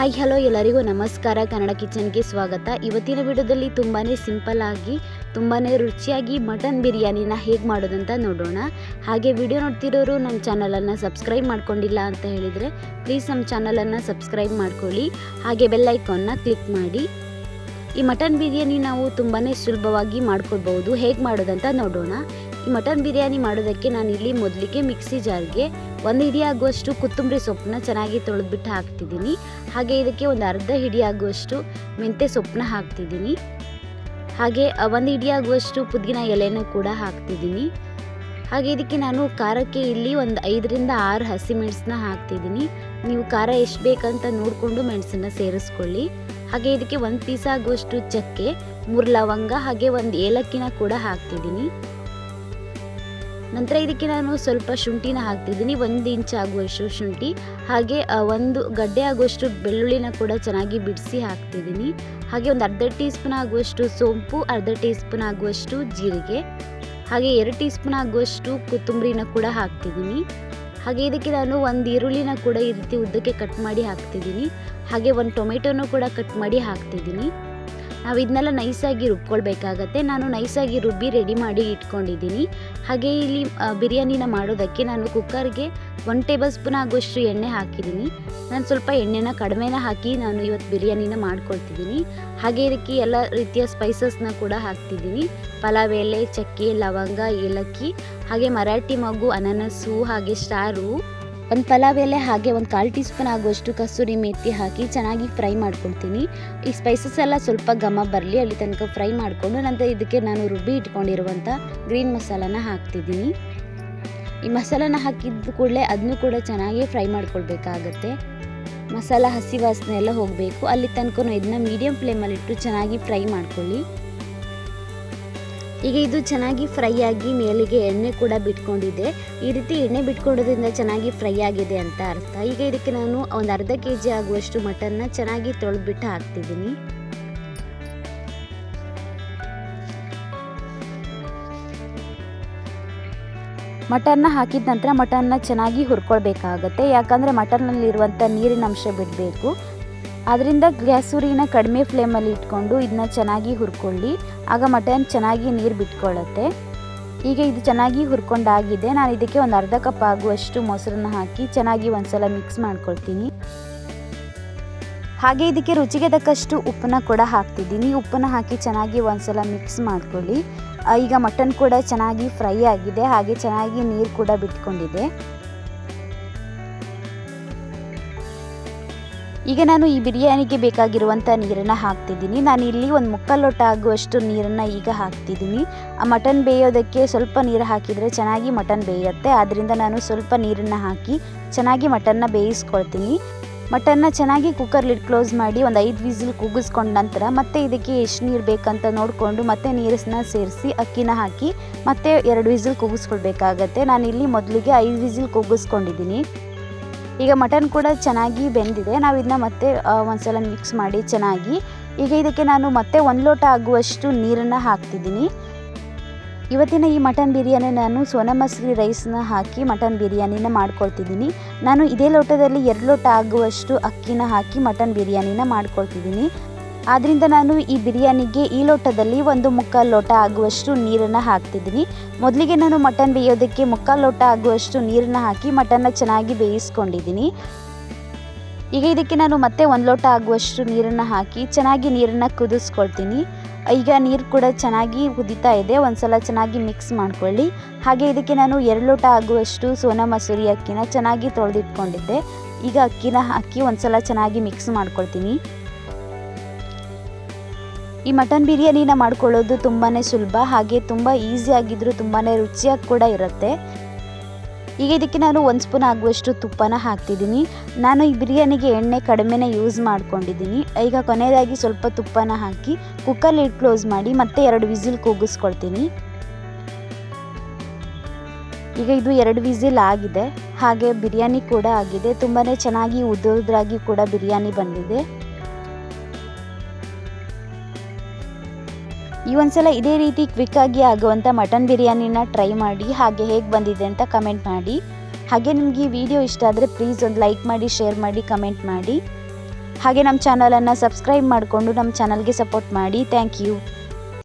Hi hello ಎಲ್ಲರಿಗೂ ನಮಸ್ಕಾರ. ಕನ್ನಡ ಕಿಚನ್ಗೆ ಸ್ವಾಗತ. ಇವತ್ತಿನ ವಿಡಿಯೋದಲ್ಲಿ ತುಂಬಾ ಸಿಂಪಲ್ ಆಗಿ ತುಂಬಾ ರುಚಿಯಾಗಿ ಮಟನ್ ಬಿರಿಯಾನಿನ ಹೇಗೆ ಮಾಡೋದಂತ ನೋಡೋಣ. ಹಾಗೆ ವಿಡಿಯೋ ನೋಡ್ತಿರೋರು ನಮ್ಮ ಚಾನಲನ್ನು ಸಬ್ಸ್ಕ್ರೈಬ್ ಮಾಡ್ಕೊಂಡಿಲ್ಲ ಅಂತ ಹೇಳಿದರೆ ಪ್ಲೀಸ್ ನಮ್ಮ ಚಾನಲನ್ನು ಸಬ್ಸ್ಕ್ರೈಬ್ ಮಾಡ್ಕೊಳ್ಳಿ. ಹಾಗೆ ಬೆಲ್ ಐಕಾನ್ನ ಕ್ಲಿಕ್ ಮಾಡಿ. ಈ ಮಟನ್ ಬಿರಿಯಾನಿ ನಾವು ತುಂಬಾ ಸುಲಭವಾಗಿ ಮಾಡ್ಕೊಳ್ಬೋದು ಹೇಗೆ ಮಾಡೋದಂತ ನೋಡೋಣ. ಈ ಮಟನ್ ಬಿರಿಯಾನಿ ಮಾಡೋದಕ್ಕೆ ನಾನು ಇಲ್ಲಿ ಮೊದಲಿಗೆ ಮಿಕ್ಸಿ ಜಾರ್ಗೆ ಒಂದು ಹಿಡಿಯಾಗುವಷ್ಟು ಕೊತ್ತಂಬರಿ ಸೊಪ್ಪನ್ನ ಚೆನ್ನಾಗಿ ತೊಳೆದ್ಬಿಟ್ಟು ಹಾಕ್ತಿದ್ದೀನಿ. ಹಾಗೆ ಇದಕ್ಕೆ ಒಂದು ಅರ್ಧ ಹಿಡಿಯಾಗುವಷ್ಟು ಮೆಂತ್ಯ ಸೊಪ್ಪನ್ನ ಹಾಕ್ತಿದ್ದೀನಿ. ಹಾಗೆ ಒಂದು ಹಿಡಿಯಾಗುವಷ್ಟು ಪುದೀನ ಎಲೆನೂ ಕೂಡ ಹಾಕ್ತಿದ್ದೀನಿ. ಹಾಗೆ ಇದಕ್ಕೆ ನಾನು ಖಾರಕ್ಕೆ ಇಲ್ಲಿ ಒಂದು ಐದರಿಂದ ಆರು ಹಸಿಮೆಣಸನ್ನ ಹಾಕ್ತಿದ್ದೀನಿ. ನೀವು ಖಾರ ಎಷ್ಟು ಬೇಕಂತ ನೋಡಿಕೊಂಡು ಮೆಣಸನ್ನ ಸೇರಿಸ್ಕೊಳ್ಳಿ. ಹಾಗೆ ಇದಕ್ಕೆ ಒಂದು ಪೀಸ್ ಆಗುವಷ್ಟು ಚಕ್ಕೆ, ಮೂರು ಲವಂಗ ಹಾಗೆ ಒಂದು ಏಲಕ್ಕಿನ ಕೂಡ ಹಾಕ್ತಿದ್ದೀನಿ. ನಂತರ ಇದಕ್ಕೆ ನಾನು ಸ್ವಲ್ಪ ಶುಂಠಿನ ಹಾಕ್ತಿದ್ದೀನಿ. ಒಂದು ಇಂಚ್ ಆಗುವಷ್ಟು ಶುಂಠಿ. ಹಾಗೆ ಒಂದು ಗಡ್ಡೆ ಆಗುವಷ್ಟು ಬೆಳ್ಳುಳ್ಳಿನ ಕೂಡ ಚೆನ್ನಾಗಿ ಬಿಡಿಸಿ ಹಾಕ್ತಿದ್ದೀನಿ. ಹಾಗೆ ಒಂದು ಅರ್ಧ ಟೀ ಸ್ಪೂನ್ ಆಗುವಷ್ಟು ಸೋಂಪು, ಅರ್ಧ ಟೀ ಸ್ಪೂನ್ ಆಗುವಷ್ಟು ಜೀರಿಗೆ. ಹಾಗೆ ಎರಡು ಟೀ ಸ್ಪೂನ್ ಆಗುವಷ್ಟು ಕೊತ್ತಂಬರಿನ ಕೂಡ ಹಾಕ್ತಿದ್ದೀನಿ. ಹಾಗೆ ಇದಕ್ಕೆ ನಾನು ಒಂದು ಈರುಳ್ಳಿನ ಕೂಡ ಈ ರೀತಿ ಉದ್ದಕ್ಕೆ ಕಟ್ ಮಾಡಿ ಹಾಕ್ತಿದ್ದೀನಿ. ಹಾಗೆ ಒಂದು ಟೊಮೆಟೊನೂ ಕೂಡ ಕಟ್ ಮಾಡಿ ಹಾಕ್ತಿದ್ದೀನಿ. ನಾವು ಇದನ್ನೆಲ್ಲ ನೈಸಾಗಿ ರುಬ್ಕೊಳ್ಬೇಕಾಗತ್ತೆ. ನಾನು ನೈಸಾಗಿ ರುಬ್ಬಿ ರೆಡಿ ಮಾಡಿ ಇಟ್ಕೊಂಡಿದ್ದೀನಿ. ಹಾಗೆ ಇಲ್ಲಿ ಬಿರಿಯಾನಿನ ಮಾಡೋದಕ್ಕೆ ನಾನು ಕುಕ್ಕರ್ಗೆ ಒನ್ ಟೇಬಲ್ ಸ್ಪೂನ್ ಆಗುವಷ್ಟು ಎಣ್ಣೆ ಹಾಕಿದ್ದೀನಿ. ನಾನು ಸ್ವಲ್ಪ ಎಣ್ಣೆನ ಕಡಿಮೆನ ಹಾಕಿ ನಾನು ಇವತ್ತು ಬಿರಿಯಾನಿನ ಮಾಡ್ಕೊಳ್ತಿದ್ದೀನಿ. ಹಾಗೆ ಇದಕ್ಕೆ ಎಲ್ಲ ರೀತಿಯ ಸ್ಪೈಸಸ್ನ ಕೂಡ ಹಾಕ್ತಿದ್ದೀನಿ. ಪಲಾವ್ ಎಲೆ, ಚಕ್ಕೆ, ಲವಂಗ, ಏಲಕ್ಕಿ, ಹಾಗೆ ಮರಾಠಿ ಮಗು ಅನಾನಸ್ಸು ಹಾಗೆ ಸ್ಟಾರು ಒಂದು ಪಲಾವ್ ಎಲೆ ಹಾಗೆ ಒಂದು ಕಾಲು ಟೀ ಸ್ಪೂನ್ ಆಗುವಷ್ಟು ಕಸೂರಿ ಮೇಥಿ ಹಾಕಿ ಚೆನ್ನಾಗಿ ಫ್ರೈ ಮಾಡ್ಕೊಳ್ತೀನಿ. ಈ ಸ್ಪೈಸಸ್ ಎಲ್ಲ ಸ್ವಲ್ಪ ಘಮ ಬರಲಿ, ಅಲ್ಲಿ ತನಕ ಫ್ರೈ ಮಾಡಿಕೊಂಡು ನಂತರ ಇದಕ್ಕೆ ನಾನು ರುಬ್ಬಿ ಇಟ್ಕೊಂಡಿರುವಂಥ ಗ್ರೀನ್ ಮಸಾಲಾನ ಹಾಕ್ತಿದ್ದೀನಿ. ಈ ಮಸಾಲಾನ ಹಾಕಿದ ಕೂಡಲೇ ಅದನ್ನು ಕೂಡ ಚೆನ್ನಾಗಿ ಫ್ರೈ ಮಾಡ್ಕೊಳ್ಬೇಕಾಗತ್ತೆ. ಮಸಾಲ ಹಸಿ ವಾಸನೆ ಎಲ್ಲ ಹೋಗಬೇಕು. ಅಲ್ಲಿ ತನಕ ಇದನ್ನ ಮೀಡಿಯಂ ಫ್ಲೇಮಲ್ಲಿಟ್ಟು ಚೆನ್ನಾಗಿ ಫ್ರೈ ಮಾಡ್ಕೊಳ್ಳಿ. ಈಗ ಇದು ಚೆನ್ನಾಗಿ ಫ್ರೈ ಆಗಿ ಮೇಲಿಗೆ ಎಣ್ಣೆ ಕೂಡ ಬಿಟ್ಕೊಂಡಿದೆ. ಈ ರೀತಿ ಎಣ್ಣೆ ಬಿಟ್ಕೊಂಡೋದ್ರಿಂದ ಚೆನ್ನಾಗಿ ಫ್ರೈ ಆಗಿದೆ ಅಂತ ಅರ್ಥ. ಈಗ ಇದಕ್ಕೆ ನಾನು ಒಂದು ಅರ್ಧ ಕೆ ಜಿ ಆಗುವಷ್ಟು ಮಟನ್ನ ಚೆನ್ನಾಗಿ ತೊಳೆದ್ಬಿಟ್ಟು ಹಾಕ್ತಿದ್ದೀನಿ. ಮಟನ್ನ ಹಾಕಿದ ನಂತರ ಮಟನ್ನ ಚೆನ್ನಾಗಿ ಹುರ್ಕೊಳ್ಬೇಕಾಗತ್ತೆ. ಯಾಕಂದರೆ ಮಟನ್ನಲ್ಲಿರುವಂಥ ನೀರಿನ ಅಂಶ ಬಿಡಬೇಕು. ಅದರಿಂದ ಗ್ಯಾಸ್ ಉರಿನ ಕಡಿಮೆ ಫ್ಲೇಮಲ್ಲಿ ಇಟ್ಕೊಂಡು ಇದನ್ನ ಚೆನ್ನಾಗಿ ಹುರ್ಕೊಳ್ಳಿ. ಆಗ ಮಟನ್ ಚೆನ್ನಾಗಿ ನೀರು ಬಿಟ್ಕೊಳ್ಳುತ್ತೆ ಈಗ ಇದು ಚೆನ್ನಾಗಿ ಹುರ್ಕೊಂಡಾಗಿದೆ. ನಾನು ಇದಕ್ಕೆ ಒಂದು ಅರ್ಧ ಕಪ್ ಆಗುವಷ್ಟು ಮೊಸರನ್ನ ಹಾಕಿ ಚೆನ್ನಾಗಿ ಒಂದ್ಸಲ ಮಿಕ್ಸ್ ಮಾಡ್ಕೊಳ್ತೀನಿ. ಹಾಗೆ ಇದಕ್ಕೆ ರುಚಿಗೆ ತಕ್ಕಷ್ಟು ಉಪ್ಪನ್ನ ಕೂಡ ಹಾಕ್ತಿದ್ದೀನಿ. ಉಪ್ಪನ್ನ ಹಾಕಿ ಚೆನ್ನಾಗಿ ಒಂದ್ಸಲ ಮಿಕ್ಸ್ ಮಾಡ್ಕೊಳ್ಳಿ. ಈಗ ಮಟನ್ ಕೂಡ ಚೆನ್ನಾಗಿ ಫ್ರೈ ಆಗಿದೆ. ಹಾಗೆ ಚೆನ್ನಾಗಿ ನೀರು ಕೂಡ ಬಿಟ್ಕೊಂಡಿದೆ. ಈಗ ನಾನು ಈ ಬಿರಿಯಾನಿಗೆ ಬೇಕಾಗಿರುವಂಥ ನೀರನ್ನು ಹಾಕ್ತಿದ್ದೀನಿ. ನಾನು ಇಲ್ಲಿ ಒಂದು ಮುಕ್ಕಾಲು ಲೋಟ ಆಗುವಷ್ಟು ನೀರನ್ನು ಈಗ ಹಾಕ್ತಿದ್ದೀನಿ. ಆ ಮಟನ್ ಬೇಯೋದಕ್ಕೆ ಸ್ವಲ್ಪ ನೀರು ಹಾಕಿದರೆ ಚೆನ್ನಾಗಿ ಮಟನ್ ಬೇಯುತ್ತೆ. ಆದ್ದರಿಂದ ನಾನು ಸ್ವಲ್ಪ ನೀರನ್ನು ಹಾಕಿ ಚೆನ್ನಾಗಿ ಮಟನ್ನ ಬೇಯಿಸ್ಕೊಳ್ತೀನಿ. ಮಟನ್ನ ಚೆನ್ನಾಗಿ ಕುಕ್ಕರ್ ಲಿಡ್ ಕ್ಲೋಸ್ ಮಾಡಿ ಒಂದು ಐದು ವಿಸಿಲ್ ಕೂಗಿಸ್ಕೊಂಡ ನಂತರ ಮತ್ತೆ ಇದಕ್ಕೆ ಎಷ್ಟು ನೀರು ಬೇಕಂತ ನೋಡಿಕೊಂಡು ಮತ್ತೆ ನೀರನ್ನ ಸೇರಿಸಿ ಅಕ್ಕಿನ ಹಾಕಿ ಮತ್ತೆ ಎರಡು ವಿಸಿಲ್ ಕೂಗಿಸ್ಕೊಳ್ಬೇಕಾಗತ್ತೆ ನಾನಿಲ್ಲಿ ಮೊದಲಿಗೆ ಐದು ವಿಸಿಲ್ ಕೂಗಿಸ್ಕೊಂಡಿದ್ದೀನಿ ಈಗ ಮಟನ್ ಕೂಡ ಚೆನ್ನಾಗಿ ಬೆಂದಿದೆ. ನಾವು ಇದನ್ನ ಮತ್ತೆ ಒಂದ್ಸಲ ಮಿಕ್ಸ್ ಮಾಡಿ ಚೆನ್ನಾಗಿ. ಈಗ ಇದಕ್ಕೆ ನಾನು ಮತ್ತೆ ಒಂದು ಲೋಟ ಆಗುವಷ್ಟು ನೀರನ್ನು ಹಾಕ್ತಿದ್ದೀನಿ. ಇವತ್ತಿನ ಈ ಮಟನ್ ಬಿರಿಯಾನಿ ನಾನು ಸೋನಾ ಮಸೂರಿ ರೈಸ್ನ ಹಾಕಿ ಮಟನ್ ಬಿರಿಯಾನಿನ ಮಾಡ್ಕೊಳ್ತಿದ್ದೀನಿ. ನಾನು ಇದೇ ಲೋಟದಲ್ಲಿ ಎರಡು ಲೋಟ ಆಗುವಷ್ಟು ಅಕ್ಕಿನ ಹಾಕಿ ಮಟನ್ ಬಿರಿಯಾನಿನ ಮಾಡ್ಕೊಳ್ತಿದ್ದೀನಿ. ಆದ್ದರಿಂದ ನಾನು ಈ ಬಿರಿಯಾನಿಗೆ ಈ ಲೋಟದಲ್ಲಿ ಒಂದು ಮುಕ್ಕಾಲು ಲೋಟ ಆಗುವಷ್ಟು ನೀರನ್ನು ಹಾಕ್ತಿದ್ದೀನಿ. ಮೊದಲಿಗೆ ನಾನು ಮಟನ್ ಬೇಯೋದಕ್ಕೆ ಮುಕ್ಕಾಲು ಲೋಟ ಆಗುವಷ್ಟು ನೀರನ್ನು ಹಾಕಿ ಮಟನ್ನ ಚೆನ್ನಾಗಿ ಬೇಯಿಸ್ಕೊಂಡಿದ್ದೀನಿ. ಈಗ ಇದಕ್ಕೆ ನಾನು ಮತ್ತೆ ಒಂದು ಲೋಟ ಆಗುವಷ್ಟು ನೀರನ್ನು ಹಾಕಿ ಚೆನ್ನಾಗಿ ನೀರನ್ನು ಕುದಿಸ್ಕೊಳ್ತೀನಿ. ಈಗ ನೀರು ಕೂಡ ಚೆನ್ನಾಗಿ ಕುದಿತಾ ಇದೆ. ಒಂದ್ಸಲ ಚೆನ್ನಾಗಿ ಮಿಕ್ಸ್ ಮಾಡ್ಕೊಳ್ಳಿ. ಹಾಗೆ ಇದಕ್ಕೆ ನಾನು ಎರಡು ಲೋಟ ಆಗುವಷ್ಟು ಸೋನಾ ಮಸೂರಿ ಅಕ್ಕಿನ ಚೆನ್ನಾಗಿ ತೊಳೆದಿಟ್ಕೊಂಡಿದ್ದೆ. ಈಗ ಅಕ್ಕಿನ ಹಾಕಿ ಒಂದ್ಸಲ ಚೆನ್ನಾಗಿ ಮಿಕ್ಸ್ ಮಾಡ್ಕೊಳ್ತೀನಿ. ಈ ಮಟನ್ ಬಿರಿಯಾನಿನ ಮಾಡ್ಕೊಳ್ಳೋದು ತುಂಬಾ ಸುಲಭ, ಹಾಗೆ ತುಂಬ ಈಸಿಯಾಗಿದ್ದರೂ ತುಂಬಾ ರುಚಿಯಾಗಿ ಕೂಡ ಇರುತ್ತೆ. ಈಗ ಇದಕ್ಕೆ ನಾನು ಒಂದು ಸ್ಪೂನ್ ಆಗುವಷ್ಟು ತುಪ್ಪನ ಹಾಕ್ತಿದ್ದೀನಿ. ನಾನು ಈ ಬಿರಿಯಾನಿಗೆ ಎಣ್ಣೆ ಕಡಿಮೆನೇ ಯೂಸ್ ಮಾಡ್ಕೊಂಡಿದ್ದೀನಿ. ಈಗ ಕೊನೆಯದಾಗಿ ಸ್ವಲ್ಪ ತುಪ್ಪನ ಹಾಕಿ ಕುಕ್ಕರ್ ಲಿಡ್ ಕ್ಲೋಸ್ ಮಾಡಿ ಮತ್ತೆ ಎರಡು ವಿಸಿಲ್ ಕೂಗಿಸ್ಕೊಳ್ತೀನಿ. ಈಗ ಇದು ಎರಡು ವಿಸಿಲ್ ಆಗಿದೆ. ಹಾಗೆ ಬಿರಿಯಾನಿ ಕೂಡ ಆಗಿದೆ. ತುಂಬಾ ಚೆನ್ನಾಗಿ ಉದುರಾಗಿ ಕೂಡ ಬಿರಿಯಾನಿ ಬಂದಿದೆ. ಈ ಒಂದ್ಸಲ ಇದೇ ರೀತಿ ಕ್ವಿಕ್ಕಾಗಿ ಆಗುವಂಥ ಮಟನ್ ಬಿರಿಯಾನಿನ ಟ್ರೈ ಮಾಡಿ, ಹಾಗೆ ಹೇಗೆ ಬಂದಿದೆ ಅಂತ ಕಮೆಂಟ್ ಮಾಡಿ. ಹಾಗೆ ನಿಮಗೆ ಈ ವಿಡಿಯೋ ಇಷ್ಟ ಆದರೆ ಪ್ಲೀಸ್ ಒಂದು ಲೈಕ್ ಮಾಡಿ ಶೇರ್ ಮಾಡಿ ಕಮೆಂಟ್ ಮಾಡಿ. ಹಾಗೆ ನಮ್ಮ ಚಾನಲನ್ನು ಸಬ್ಸ್ಕ್ರೈಬ್ ಮಾಡಿಕೊಂಡು ನಮ್ಮ ಚಾನಲ್ಗೆ ಸಪೋರ್ಟ್ ಮಾಡಿ. Thank you